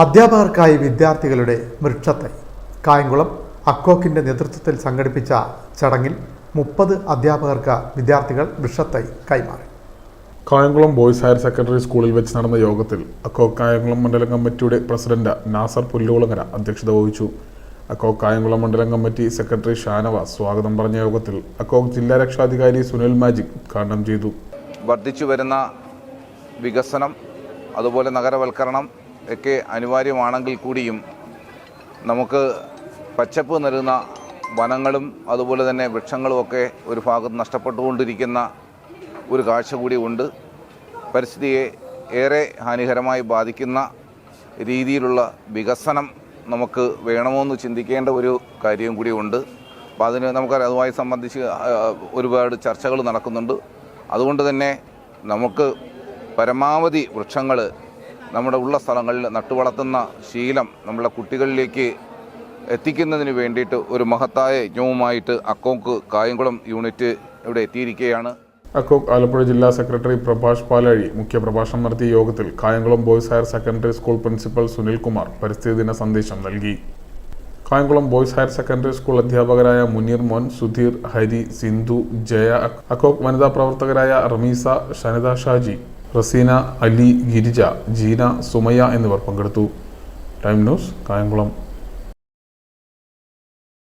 അധ്യാപകർക്കായി വിദ്യാർത്ഥികളുടെ വൃക്ഷത്തൈ കായംകുളം അക്കോക്കിന്റെ നേതൃത്വത്തിൽ സംഘടിപ്പിച്ച ചടങ്ങിൽ മുപ്പത് അധ്യാപകർക്ക് വിദ്യാർത്ഥികൾ വൃക്ഷത്തൈ കൈമാറി. കായംകുളം ബോയ്സ് ഹയർ സെക്കൻഡറി സ്കൂളിൽ വെച്ച് നടന്ന യോഗത്തിൽ അക്കോ കായംകുളം മണ്ഡലം കമ്മിറ്റിയുടെ പ്രസിഡന്റ് നാസർ പുല്ലുകുളങ്ങര അധ്യക്ഷത വഹിച്ചു. അക്കോ കായംകുളം മണ്ഡലം കമ്മിറ്റി സെക്രട്ടറി ഷാനവാസ് സ്വാഗതം പറഞ്ഞ യോഗത്തിൽ അക്കോ ജില്ലാ രക്ഷാധികാരി സുനിൽ മാജിക് ഉദ്ഘാടനം ചെയ്തു. വർദ്ധിച്ചു വരുന്ന വികസനം അതുപോലെ നഗരവൽക്കരണം ഒക്കെ അനിവാര്യമാണെങ്കിൽ കൂടിയും നമുക്ക് പച്ചപ്പ് നൽകുന്ന വനങ്ങളും അതുപോലെ തന്നെ വൃക്ഷങ്ങളുമൊക്കെ ഒരു ഭാഗത്ത് നഷ്ടപ്പെട്ടുകൊണ്ടിരിക്കുന്ന ഒരു കാഴ്ച കൂടി ഉണ്ട്. പരിസ്ഥിതിയെ ഏറെ ഹാനികരമായി ബാധിക്കുന്ന രീതിയിലുള്ള വികസനം നമുക്ക് വേണമെന്ന് ചിന്തിക്കേണ്ട ഒരു കാര്യം കൂടി ഉണ്ട്. അപ്പോൾ അതിന് നമുക്കറിയാം അതുമായി സംബന്ധിച്ച് ഒരുപാട് ചർച്ചകൾ നടക്കുന്നുണ്ട്. അതുകൊണ്ട് തന്നെ നമുക്ക് പരമാവധി വൃക്ഷങ്ങൾ നമ്മുടെ ഉള്ള സ്ഥലങ്ങളിൽ നട്ടുവളർത്തുന്ന ശീലം നമ്മളെ കുട്ടികളിലേക്ക് എത്തിക്കുന്നതിന് വേണ്ടിയിട്ട് ഒരു മഹത്തായ യജ്ഞവുമായിട്ട് അക്കോക്ക് കായംകുളം യൂണിറ്റ് ഇവിടെ എത്തിയിരിക്കുകയാണ്. അക്കോക്ക് ആലപ്പുഴ ജില്ലാ സെക്രട്ടറി പ്രഭാഷ് പാലാഴി മുഖ്യപ്രഭാഷണം നടത്തിയ യോഗത്തിൽ Kayamkulam boys higher secondary school principal Sunilkumar പരിസ്ഥിതി ദിന സന്ദേശം നൽകി. Kayamkulam boys higher secondary school അധ്യാപകരായ മുനീർ മോൻ സുധീർ ഹരി സിന്ധു ജയ അക്കോക്ക് വനിതാ പ്രവർത്തകരായ റമീസ ഷനിത ഷാജി റസീന അലി ഗിരിജ ജീന സുമയ എന്നിവർ പങ്കെടുത്തു. Time news Kayamkulam.